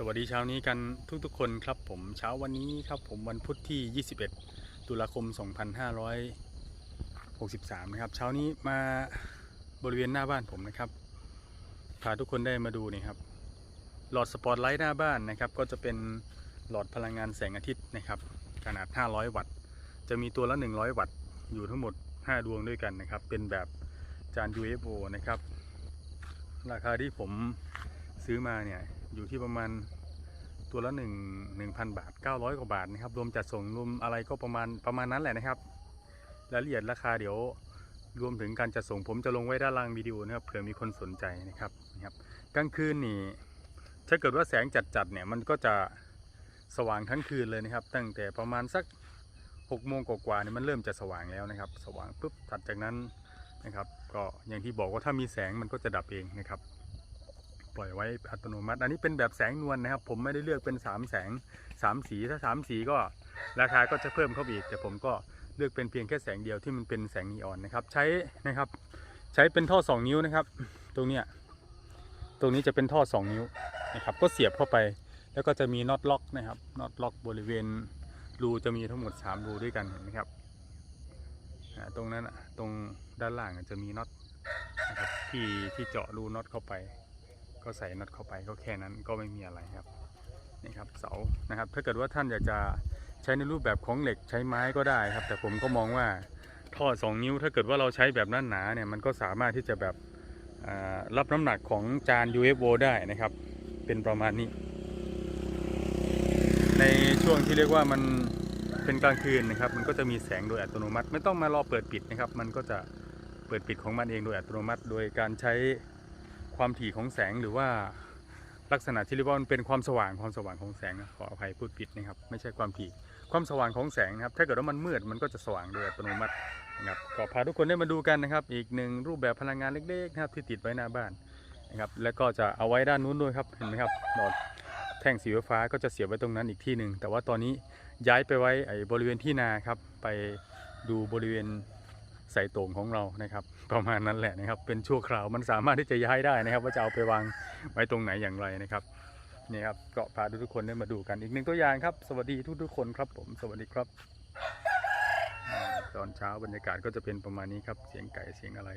สวัสดีเช้านี้กันทุกๆคนครับผมเช้าวันนี้ครับผมวันพุธที่ 21 ตุลาคม 2563 นะครับ เช้านี้มาบริเวณหน้าบ้านผมนะครับพาทุกคนได้มาดูนี่ครับ หลอดสปอตไลท์หน้าบ้านนะครับ ก็จะเป็นหลอดพลังงานแสงอาทิตย์นะครับ ขนาด 500 วัตต์ จะมีตัวละ 100 วัตต์ อยู่ทั้งหมด 5 ดวงด้วยกันนะครับ เป็นแบบจาน UFO นะครับ ราคาที่ผมซื้อมาเนี่ย อยู่ที่ประมาณตัวละ1 1,000บาท900กว่าบาทนะครับ รวมจัดส่งรวมอะไรก็ประมาณประมาณนั้นแหละนะครับรายละเอียดราคาเดี๋ยวรวมถึงการจัดส่งผมจะลงไว้ด้านล่างวิดีโอนะครับเผื่อมีคนสนใจนะครับนะครับกลางคืนนี่ถ้าเกิดว่าแสงจัดๆเนี่ยมันก็จะสว่างทั้งคืนเลยนะครับ ตั้งแต่ประมาณสัก6โมงกว่าๆเนี่ยมันเริ่มจะสว่างแล้วนะครับ สว่างปุ๊บถัดจากนั้นนะครับ ก็อย่างที่บอกว่าถ้ามีแสงมันก็จะดับเองนะครับ ปล่อยไว้อัตโนมัติ อันนี้เป็นแบบแสงนวลนะครับ ผมไม่ได้เลือกเป็น 3 แสง 3 สีถ้า 3 สีก็ราคาก็จะเพิ่มเข้าไปอีก แต่ผมก็เลือกเป็นเพียงแค่แสงเดียวที่มันเป็นแสงนีออนนะครับ ใช้นะครับใช้เป็นท่อ 2 นิ้วนะครับ ตรงเนี้ยตรงนี้จะเป็นท่อ 2 นิ้วนะครับ ก็เสียบเข้าไป แล้วก็จะมีน็อตล็อกนะครับน็อตล็อกบริเวณรูจะมีทั้งหมด 3 รูด้วยกันเห็นไหมครับตรงนั้นตรงด้านล่างจะมีน็อตนะครับที่ที่เจาะรูน็อตเข้าไป ก็ใส่น็อตเข้าไปก็แค่นั้นก็ไม่มีอะไรครับนี่ครับเสานะครับ ถ้าเกิดว่าท่านอยากจะใช้ในรูปแบบของเหล็กใช้ไม้ก็ได้ครับ แต่ผมก็มองว่าท่อ2 นิ้วถ้าเกิดว่าเราใช้แบบนั้นหนาเนี่ยมันก็สามารถที่จะแบบรับน้ำหนักของจาน UFO ได้นะครับ เป็นประมาณนี้ ในช่วงที่เรียกว่ามันเป็นกลางคืนนะครับ มันก็จะมีแสงโดยอัตโนมัติ ไม่ต้องมารอเปิดปิดนะครับ มันก็จะเปิดปิดของมันเองโดยอัตโนมัติ โดยการใช้ ความถี่ของแสงหรือว่าลักษณะที่เรียกว่ามันเป็นความสว่างความสว่างของแสงนะขออภัยพูดผิดนะครับไม่ใช่ความถี่ความสว่างของแสงนะครับถ้าเกิดว่ามันมืดมันก็จะสว่างโดยอัตโนมัตินะครับก็พาทุกคนได้มาดูกันนะครับ อีกหนึ่งรูปแบบพลังงานเล็กๆนะครับที่ติดไว้หน้าบ้านนะครับแล้วก็จะเอาไว้ด้านนู้นด้วยครับเห็นไหมครับหลอดแท่งสีฟ้าก็จะเสียบไว้ตรงนั้นอีกที่หนึ่งแต่ว่าตอนนี้ย้ายไปไว้ไอ้บริเวณที่นาครับไปดูบริเวณ ใส่โต่งของเรานะครับประมาณนั้นแหละนะครับ เป็นชั่วคราวมันสามารถที่จะย้ายได้นะครับ ว่าจะเอาไปวางไว้ตรงไหนอย่างไรนะครับนี่ครับก็พาทุกๆคนได้มาดูกันอีกหนึ่งตัวอย่างครับ สวัสดีทุกๆคนครับผมสวัสดีครับ ตอนเช้าบรรยากาศก็จะเป็นประมาณนี้ครับ เสียงไก่เสียงอะไร